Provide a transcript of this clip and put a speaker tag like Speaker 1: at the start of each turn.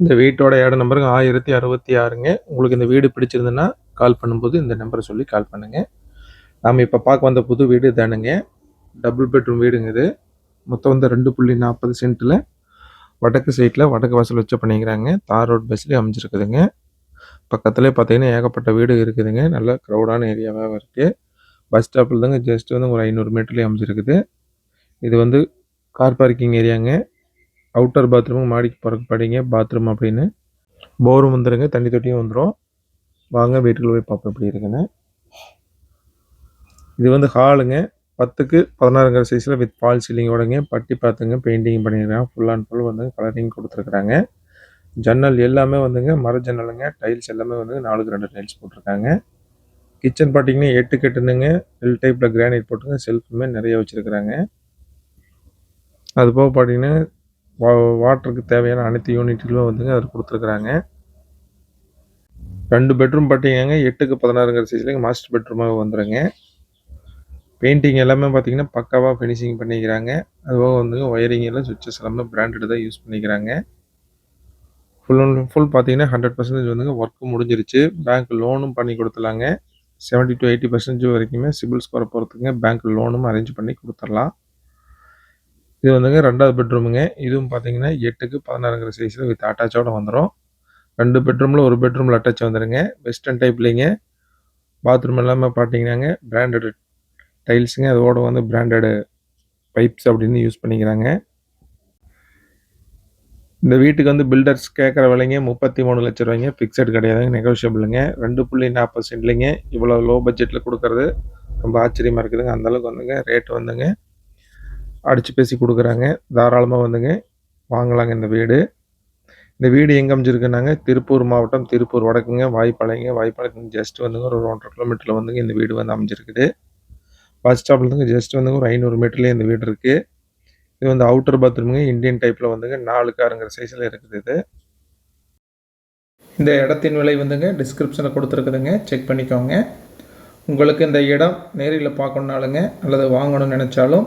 Speaker 1: இந்த வீட்டோட இடம் நம்பருங்க ஆயிரத்தி அறுபத்தி ஆறுங்க. உங்களுக்கு இந்த வீடு பிடிச்சிருந்துன்னா கால் பண்ணும்போது இந்த நம்பரை சொல்லி கால் பண்ணுங்கள் நாம் இப்போ பார்க்க வந்த புது வீடு தானுங்க டபுள் பெட்ரூம் வீடுங்க இது. மொத்தம் வந்து ரெண்டு புள்ளி நாற்பது சென்ட்டில் வடக்கு சைட்டில் வடக்கு வாசல் வச்சு பண்ணிக்கிறாங்க. தார் ரோட் பஸ்லேயே அமைஞ்சிருக்குதுங்க. பக்கத்துலேயே பார்த்தீங்கன்னா ஏகப்பட்ட வீடு இருக்குதுங்க. நல்ல க்ரௌடான ஏரியாவாக இருக்குது பஸ் ஸ்டாப்பில் தாங்க ஜஸ்ட் வந்து ஒரு ஐநூறு மீட்டர்லேயே அமைஞ்சிருக்குது. இது வந்து கார் பார்க்கிங் ஏரியாங்க அவுட்டர் பாத்ரூமும் மாடிக்கு போகிறக்கு படிங்க பாத்ரூம் அப்படின்னு. போரும் வந்துடுங்க தண்ணி தொட்டியும் வந்துடும் வாங்க வீட்டுக்குள்ள போய் பார்ப்போம் எப்படி இருக்குன்னு. இது வந்து ஹாலுங்க பத்துக்கு பதினாறுங்கிற சைஸில் வித் ஃபால் சீலிங்கோடங்க பட்டி பார்த்துங்க பெயிண்டிங் பண்ணியிருக்காங்க ஃபுல் அண்ட் ஃபுல் வந்து கலரிங் கொடுத்துருக்குறாங்க. ஜன்னல் எல்லாமே வந்துங்க மர ஜன்னலுங்க டைல்ஸ் எல்லாமே வந்து நாலுக்கு ரெண்டு டைல்ஸ் போட்டிருக்காங்க. கிச்சன் பார்த்தீங்கன்னா எட்டு கெட்டுனுங்க. எல் டைப்பில் கிரானைட் போட்டுங்க செல்ஃபுமே நிறைய வச்சுருக்குறாங்க. அது போக பார்த்தீங்கன்னா வா வாட்டருக்கு தேவையான அனைத்து யூனிட்டுகளும் வந்துங்க அதில் கொடுத்துருக்குறாங்க. ரெண்டு பெட்ரூம் பார்த்தீங்கன்னா எட்டுக்கு பதினாறுங்கிற சைஸ்லேங்க மாஸ்டர் பெட்ரூமாக வந்துடுங்க பெயிண்டிங் எல்லாமே பார்த்தீங்கன்னா பக்காவாக ஃபினிஷிங் பண்ணிக்கிறாங்க. அதுபோக வந்து ஒயரிங் எல்லாம் சுவிட்சஸ் எல்லாமே பிராண்டட் தான் யூஸ் பண்ணிக்கிறாங்க. ஃபுல் அண்ட் ஃபுல் பார்த்தீங்கன்னா ஹண்ட்ரட் பர்சன்டேஜ் வந்துங்க ஒர்க்கு முடிஞ்சிருச்சு. பேங்க் லோனும் பண்ணி கொடுத்துலாங்க செவன்ட்டி டு எயிட்டி பர்சன்டேஜ் வரைக்குமே சிபில் ஸ்கோரை பொறுத்துங்க. பேங்க் லோனும் அரேஞ்ச் பண்ணி கொடுத்துடலாம். இது வந்துங்க ரெண்டாவது பெட்ரூமுங்க. இதுவும் பார்த்தீங்கன்னா எட்டுக்கு பதினாறுங்கிற சைஸில் வித் அட்டாச்சோட வந்துடும் ரெண்டு பெட்ரூமில் ஒரு பெட்ரூமில் அட்டாச் வந்துடுங்க வெஸ்டர்ன் டைப்லேங்க பாத்ரூம் எல்லாமே பார்த்தீங்கன்னாங்க பிராண்டடு டைல்ஸுங்க அதோட வந்து பிராண்டடு பைப்ஸ் அப்படின்னு யூஸ் பண்ணிக்கிறாங்க. இந்த வீட்டுக்கு வந்து பில்டர்ஸ் கேட்குற விலைங்க முப்பத்தி மூணு லட்ச ரூபாய்ங்க. ஃபிக்ஸட் கிடையாதுங்க நெகோஷியபிளுங்க ரெண்டு புள்ளி நாற்பது சென்ட்லிங்க இவ்வளோ லோ பட்ஜெட்டில் கொடுக்கறது ரொம்ப ஆச்சரியமாக இருக்குதுங்க. அந்தளவுக்கு வந்துங்க ரேட் வந்துங்க. அடித்து பேசி கொடுக்குறாங்க. தாராளமாக வந்துங்க. வாங்கலாங்க இந்த வீடு. இந்த வீடு எங்கே அமைஞ்சிருக்குனாங்க திருப்பூர் மாவட்டம் திருப்பூர் வடக்குங்க. வாய்ப்பாளையங்க. வாய்ப்பாளையத்துக்கு ஜஸ்ட் வந்துங்க ஒரு ஒன்றரை கிலோமீட்டரில் வந்துங்க இந்த வீடு வந்து அமைஞ்சிருக்குது. பஸ் ஸ்டாப்லேருந்து ஜஸ்ட் வந்துங்க ஒரு ஐநூறு மீட்டர்லேயே இந்த வீடு இருக்குது இது வந்து அவுட்டர் பாத்ரூமுங்க இந்தியன் டைப்பில் வந்துங்க நாலு காருங்கிற சைஸில் இருக்குது இது. இந்த இடத்தின் விலை வந்துங்க டிஸ்கிரிப்ஷனில் கொடுத்துருக்குதுங்க. செக் பண்ணிக்கோங்க. உங்களுக்கு இந்த இடம் நேரில் பார்க்கணுனாலுங்க அல்லது வாங்கணும்னு நினச்சாலும்